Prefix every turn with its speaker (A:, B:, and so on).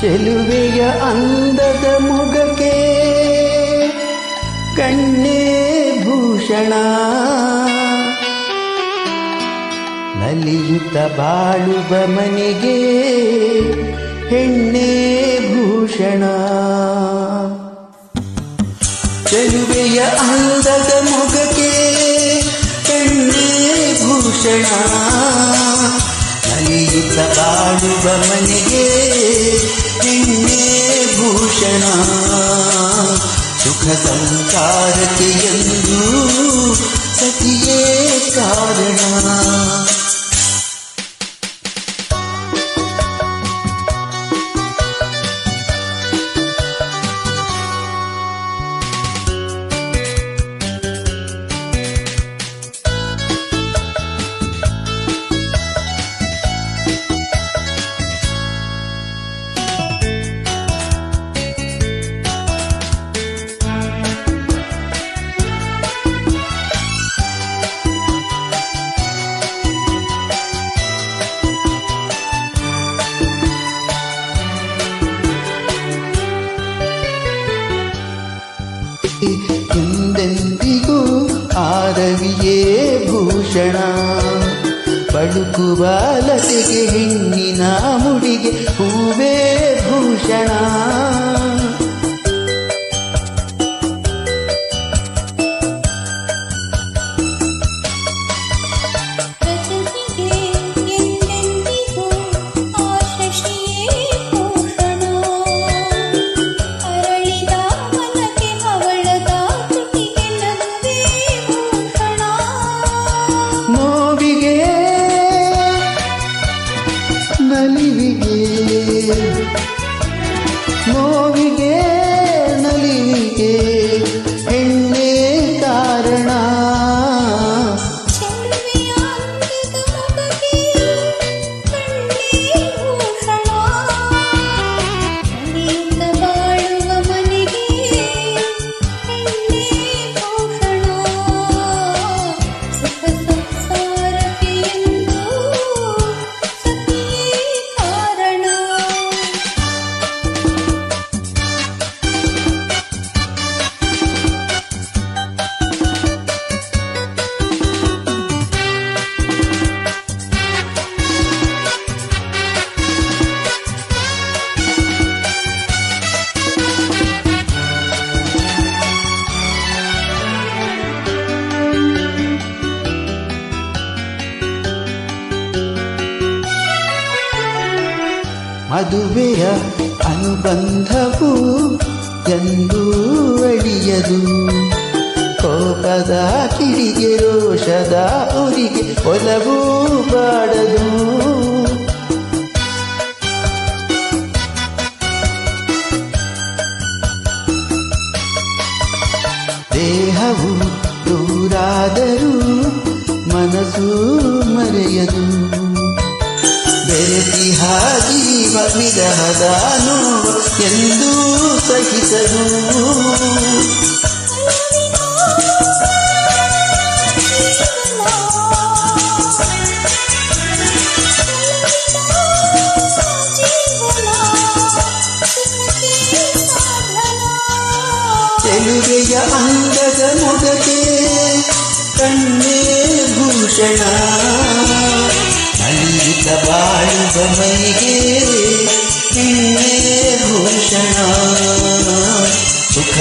A: ಚೆಲುವೆಯ ಅಂದದ ಮುಗಕ್ಕೆ ಕಣ್ಣೇ ಭೂಷಣ. ನಲಿಯುತ್ತ ಬಾಳುವ ಮನೆಗೆ ಹೆಣ್ಣೆ ಭೂಷಣ. ಚೆಲುವೆಯ ಅಂದದ ಮುಗಕ್ಕೆ ಕಣ್ಣೇ ಭೂಷಣ. ನಲಿಯುತ್ತ ಬಾಳುವ ಮನೆಗೆ ಹೆಣ್ಣೆ ಭೂಷಣ. ಸುಖ ಸಂಸಾರಕ್ಕೆ ಎಂದು ಸತಿಯೇ ಎಂದೆಂದಿಗೂ ಆರವಿಯೇ ಭೂಷಣ. ಬಳುಕುವ ಲತೆಗೆ ಹೆಣ್ಣಿನ ಮುಡಿಗೆ ಹೂವೇ ಭೂಷಣ. ನಲಿವಿಗೆ ನೋವಿಗೆ ನಲಿವಿಗೆ. ಮದುವೆಯ ಅನುಬಂಧವು ಎಂದೂ ಅಳಿಯದು ಕೋಪದ ಕಿಡಿಗೆ ರೋಷದ ಉರಿಗೆ ಒಲವೂ ಬಾಡದು. ದೇಹವು ದೂರಾದರೂ ಮನಸ್ಸು ಮರೆಯದು. ಬೆರೆತಿಹ ಜೀವ ವಿರಹದ ನೋವು ಎಂದೂ ಸಹಿಸದು. ಚೆಲುವೆಯ ಅಂಗದ ಮುಗಕ್ಕೆ ಕಣ್ಣೇ ಭೂಷಣ. ಅಳಿತ ಬಾಳುವ ಮೈಗೆ ಹೆಣ್ಣೆ ಭೂಷಣ ಸುಖ